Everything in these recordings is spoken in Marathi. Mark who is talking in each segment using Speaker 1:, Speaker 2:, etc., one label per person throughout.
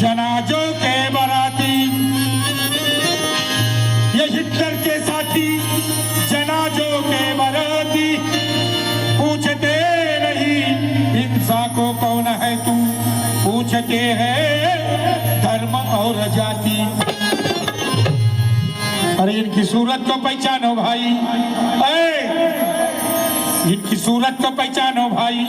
Speaker 1: जनाजों के बराती ये हिटलर के साथी जनाजों के बराती। पूछते नहीं हिंसा को कौन है तू? पूछते हैं धर्म और जाति। अरे इनकी सूरत को पहचानो भाई। ए, इनकी सूरत को पहचानो भाई।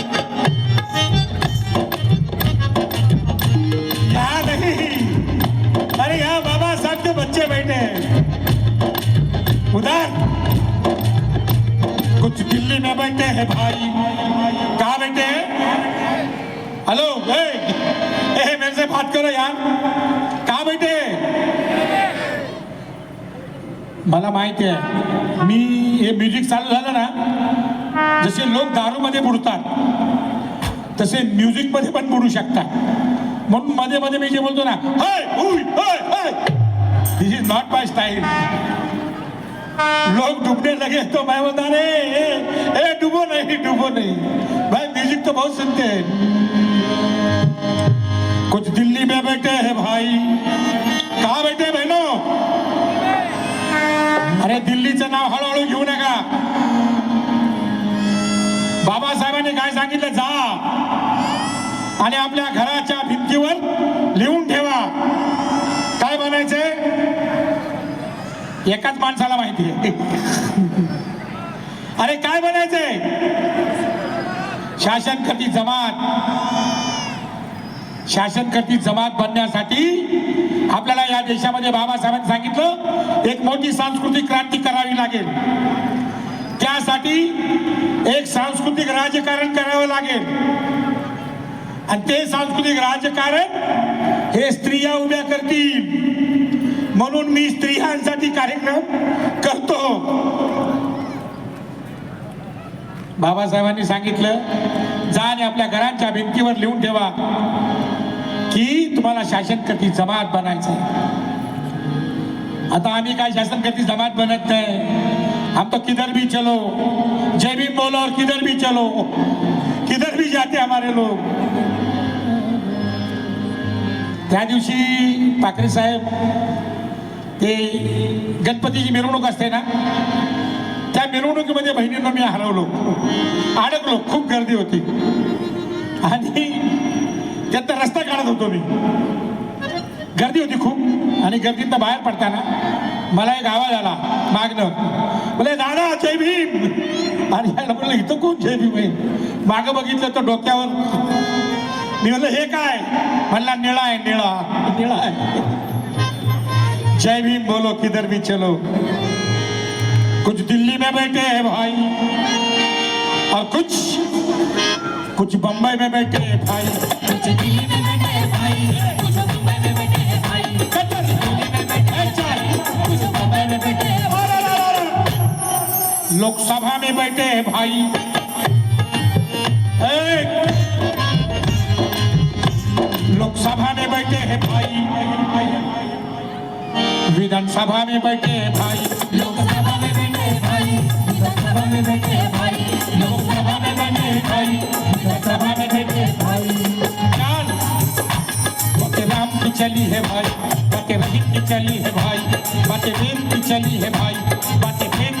Speaker 1: मला माहिती आहे. मी हे म्युझिक चालू ना जसे लोक दारूमध्ये बुडतात तसे म्युझिक मध्ये पण बुडू शकतात. म्हणून मध्ये मध्ये मी जे बोलतो ना this is not my style लोग डूबने लगे तो मैं बता रे ए, ए डूबो नहीं डूबो नहीं. भाई म्यूज़िक तो बहुत सुनते हैं। कुछ दिल्ली में बैठे हैं भाई। आणि आपल्या घराच्या भिंतीवर लिहून ठेवा. काय बनायचंय? एकाच माणसाला माहिती आहे. अरे काय बनायचंय? शासन करती जमात? शासन करती जमात बनण्यासाठी आपल्याला या देशामध्ये बाबासाहेबांनी सांगितलं एक मोठी सांस्कृतिक क्रांती करावी लागेल. त्यासाठी एक सांस्कृतिक राजकारण करावं लागेल. आणि ते सांस्कृतिक राजकारण हे स्त्रिया उभ्या करतील. म्हणून मी स्त्रियांसाठी कार्यक्रम करतो. बाबासाहेबांनी सांगितलं जा आणि आपल्या घरांच्या भिंतीवर लिहून ठेवा की तुम्हाला शासनकर्ती जमात बनायचं आता आम्ही काय शासनकर्ती जमात बनत नाही. हम तो किधर भी चलो. जय भीम बोलो और किधर भी चलो. किधर भी जाते हमारे लोग. त्या दिवशी ठाकरे साहेब ते गणपतीची मिरवणूक असते ना त्या मिरवणुकीमध्ये बहिणींना मी हरवलो. अडकलो खूप गर्दी होती. आणि त्यात रस्ता काढत होतो मी. गर्दी होती खूप. आणि गर्दीतनं बाहेर पडताना मला एक आवाज आला मागणं म्हणजे दादा जय भीम. आणि म्हणलं इथं कोण जय भीम आहे? मागं बघितलं तर डोक्यावर मी म्हणलं हे काय म्हणला निळा आहे निळा निळा आहे जय भीम बोलो किधर भी चलो कुछ दिल्ली में बैठे हैं भाई और कुछ कुछ बम्बई में बैठे हैं भाई
Speaker 2: कुछ दिल्ली में बैठे हैं भाई कुछ मुंबई में बैठे हैं भाई
Speaker 1: कतर
Speaker 2: दिल्ली में बैठे हैं भाई कुछ मुंबई में बैठे हैं
Speaker 1: लोकसभा में बैठे हैं भाई एक लोकसभा में बैठे हैं भाई। विधानसभा में बैठे हैं भाई।
Speaker 2: लोकसभा में बैठे हैं भाई। विधानसभा में बैठे हैं भाई। लोकसभा में बैठे हैं भाई। विधानसभा में बैठे हैं भाई।
Speaker 1: चाल बातें राम की चली है भाई। बातें रहीम की चली है भाई। बातें वेद की चली है भाई। बातें की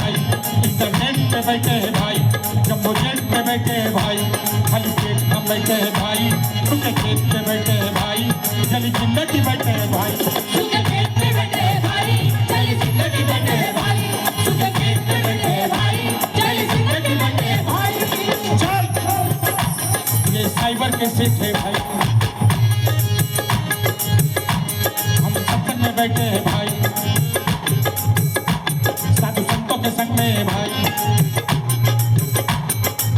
Speaker 1: साइबर के सेठ भाई। हम सत्संग में बैठे हैं भाई। साधु संतों के संग में भाई।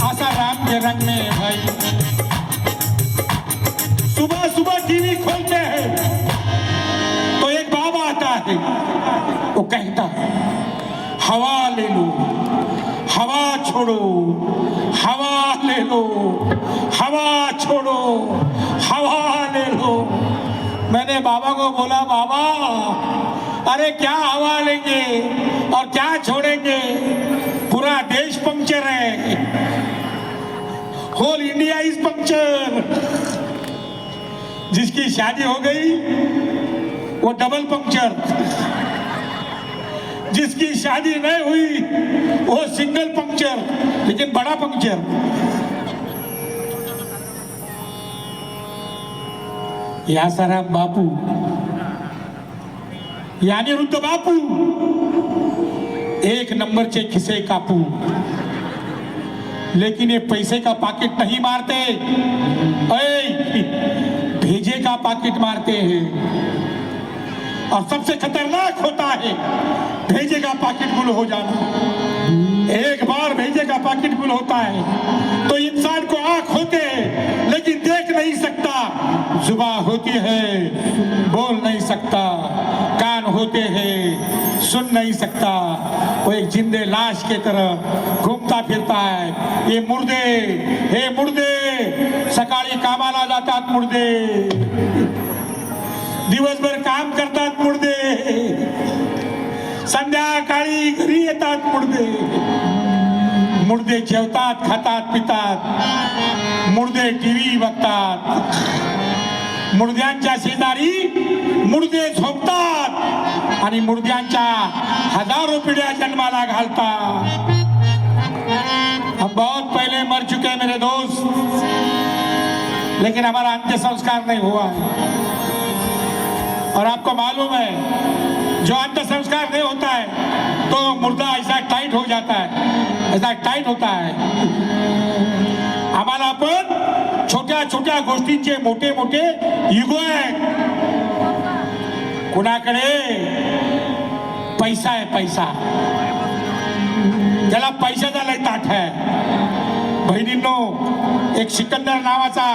Speaker 1: आशा राम के रंग में भाई। सुबह सुबह टीवी खोलते हैं तो एक बाबा आता है, वो कहता है, हवा ले लो। छोड़ो। हवा ले लो। हवा छोड़ो। हवा ले लो। मैंने बाबा को बोला, बाबा, अरे क्या हवा लेंगे और क्या छोड़ेंगे? पूरा देश पंक्चर है। होल इंडिया इज़ पंक्चर जिसकी शादी हो गई, वो डबल पंक्चर जिसकी शादी नहीं हुई, वो सिंगल पंक्चर लेकिन बड़ा पंक्चर या सारा बापू। यानी अनिरुद्ध बापू। एक नंबरचे खिसे कापू। लेकिन ये पैसे का पाकिट नहीं मारते। भेजे का पाकिट मारते हैं। और सबसे खतरनाक होता है भेजे का पाकिट गुल हो जाना। एक बार भेजे का पाकिट गुल होता है तो इंसान को आँख होते हैं, लेकिन देख नहीं सकता। जुबा होती है, बोल नहीं सकता, कान होते हैं, सुन नहीं सकता। वो एक जिंदे लाश के तरह घूमता फिरता है, ये मुर्दे, हे मुर्दे, सकाळी कामाला जातात मुर्दे। दिवसभर काम करतात मुडदे संध्याकाळी घरी येतात मुडदे मुर्दे जेवतात खातात पितात. मुडदे टीव्ही बघतात. मुडद्यांच्या शेजारी मुडदे झोपतात आणि मुडद्यांच्या हजारो पिढ्या जन्माला घालतात. हम बहुत पहले मर चुके हैं मेरे दोस्त लेकिन हमारा अंत्य संस्कार नहीं हुआ है। और आपको मालूम है जो अंत संस्कार नहीं होता है तो मुर्दा ऐसा टाइट हो जाता है ऐसा टाइट होता है। आम्हाला पण छोट्या छोट्या गोष्टींचे मोठे मोठे युगो आहे कुणाकडे पैसा आहे पैसा। त्याला पैशाचा लय ताठ आहे बहिणींनो एक सिकंदर नावाचा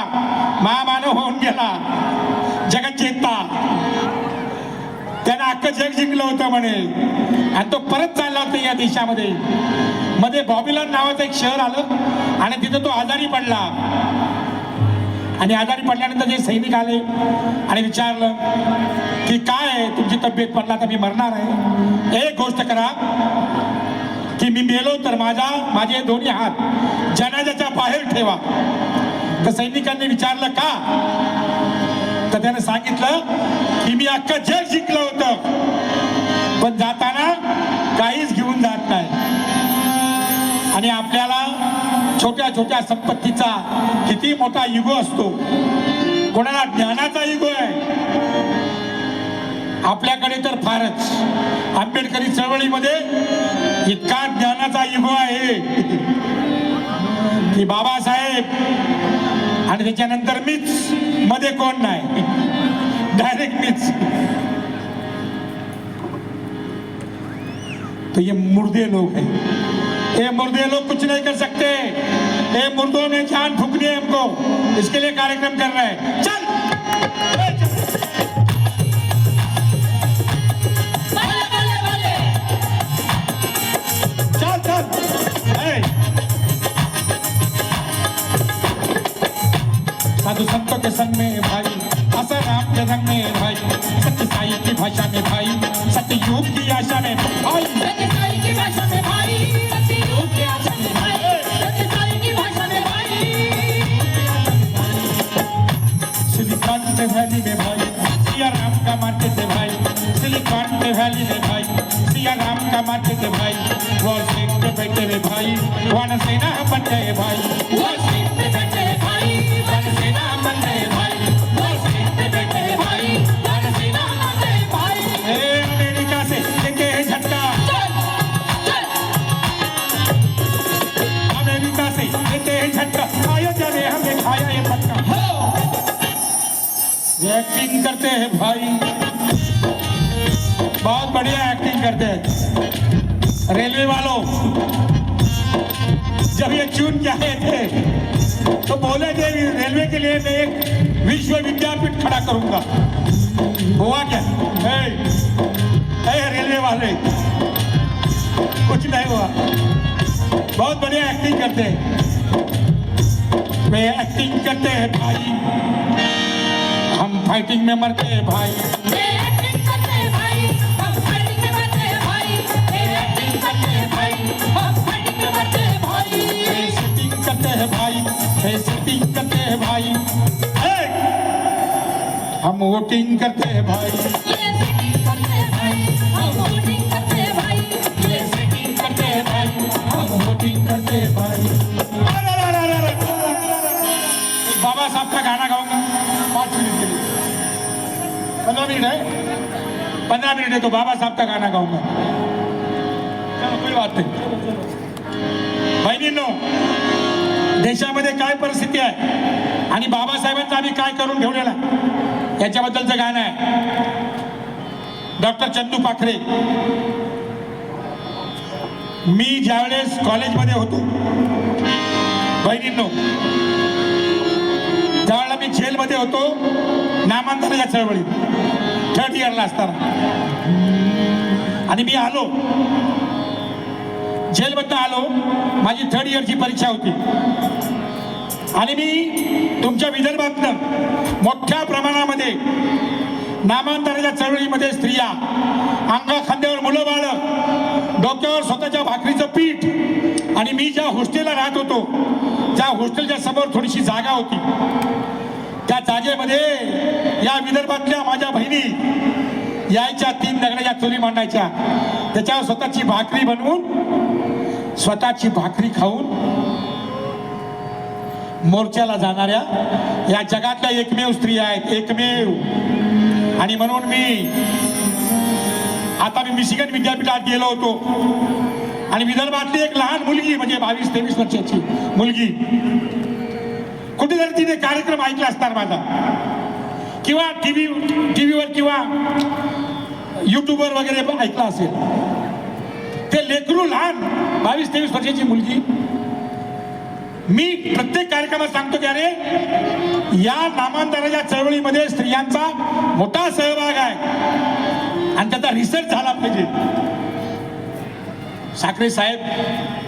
Speaker 1: महामानव होऊन गेला। जिंकता चेता. त्यानं अख्खं जग जिंकलं होतं म्हणे. आणि तो परत चालला होता या देशामध्ये. मध्ये बॉबिलॉन नावाचं एक शहर आलं आणि तिथं तो आजारी पडला. आणि आजारी पडल्यानंतर जे सैनिक आले आणि विचारलं की काय आहे? तुमची तब्येत पडला तर मी मरणार आहे. एक गोष्ट करा की मी मेलो तर माझा माझे दोन्ही हात जनाजाच्या बाहेर ठेवा. तर सैनिकांनी विचारलं का? तर त्याने सांगितलं की मी अख्खं जग जिंकलं होतं. पण जाताना काहीच घेऊन जात नाही. आणि आपल्याला छोट्या छोट्या संपत्तीचा किती मोठा युगो असतो. कोणाला ज्ञानाचा युगो आहे? आपल्याकडे तर फारच. आंबेडकरी चळवळीमध्ये इतका ज्ञानाचा युगो आहे. की बाबासाहेब त्याच्यानंतर मीच. मध्ये कोण नाही? डायरेक्ट मीच. तो ये मुर्दे लोग हैं ये मुर्दे लोग कुछ नहीं कर सकते. ये मुर्दों ने जान फूकनी है हमको. इसके लिए कार्यक्रम कर रहे हैं. चल! के संग में भाई असर राम के रंग में भाई सत्य साई की भाषा में भाई सत्य युग की आशा में भाई।
Speaker 2: सत्य साई की भाषा में भाई सत्य योग की आशा में भाई सत्य साई की भाषा में भाई।
Speaker 1: वैली में भाई सिया राम का मार्केट है भाई सिलिकॉन के वैली में भाई सिया राम का मार्केट है भाई। वॉल स्ट्रीट बैठे भाई वान सेना बन गए भाई। एक्टिंग करते हैं भाई। बहुत बढ़िया एक्टिंग करते हैं। रेलवे वालों जब ये चुन के आए थे तो बोले थे रेलवे के लिए मैं एक विश्व विद्यापीठ खड़ा करूँगा। हुआ क्या? ए, रेलवे वाले। कुछ नहीं हुआ। बहुत बढ़िया एक्टिंग करते हैं। वे एक्टिंग करते हैं भाई। हम फाइटिंग में मरते भाई
Speaker 2: भाई
Speaker 1: वोटिंग करते हैं भाई पंद्रह मिनट है पंद्रह मिनट है तो बाबा साहब का गाना गाऊंगा चलो कोई बात नाही बहिणींनो देशामध्ये काय परिस्थिती आहे आणि बाबासाहेबांचं आम्ही काय करून ठेवलेलं आहे? याच्याबद्दलचं गाणं आहे. डॉक्टर चंदू पाखरे. मी ज्यावेळेस कॉलेजमध्ये होतो बहिणींनो त्यावेळेला मी जेलमध्ये होतो नामांतराच्या चळवळीत थर्ड इयरला असताना. आणि मी आलो. जेलमधनं आलो. माझी थर्ड इयरची परीक्षा होती. आणि मी तुमच्या विदर्भातनं मोठ्या प्रमाणामध्ये नामांतराच्या चळवळीमध्ये स्त्रिया अंगा खांद्यावर मुलं बाळं डोक्यावर स्वतःच्या भाकरीचं पीठ आणि मी ज्या हॉस्टेलला राहत होतो त्या हॉस्टेलच्या समोर थोडीशी जागा होती त्या जागेमध्ये या विदर्भातल्या माझ्या बहिणी यायच्या तीन दगडाच्या चोरी मांडायच्या. त्याच्यावर स्वतःची भाकरी बनवून स्वतःची भाकरी खाऊन मोर्चाला जाणाऱ्या या जगातल्या एकमेव स्त्री आहेत एकमेव. आणि म्हणून मी आता मी मिशिगन विद्यापीठात गेलो होतो. आणि विदर्भातली एक लहान मुलगी म्हणजे बावीस तेवीस वर्षाची मुलगी. कुठेतरी तिने कार्यक्रम ऐकला असणार माझा. किंवा टीव्ही टीव्हीवर किंवा युट्यूबवर वगैरे पण ऐकला असेल. ते लेकरू लहान बावीस तेवीस वर्षाची मुलगी. मी प्रत्येक कार्यक्रमात सांगतो की अरे या नामांतराच्या चळवळीमध्ये स्त्रियांचा मोठा सहभाग आहे. आणि त्याचा रिसर्च झाला पाहिजे. साखरे साहेब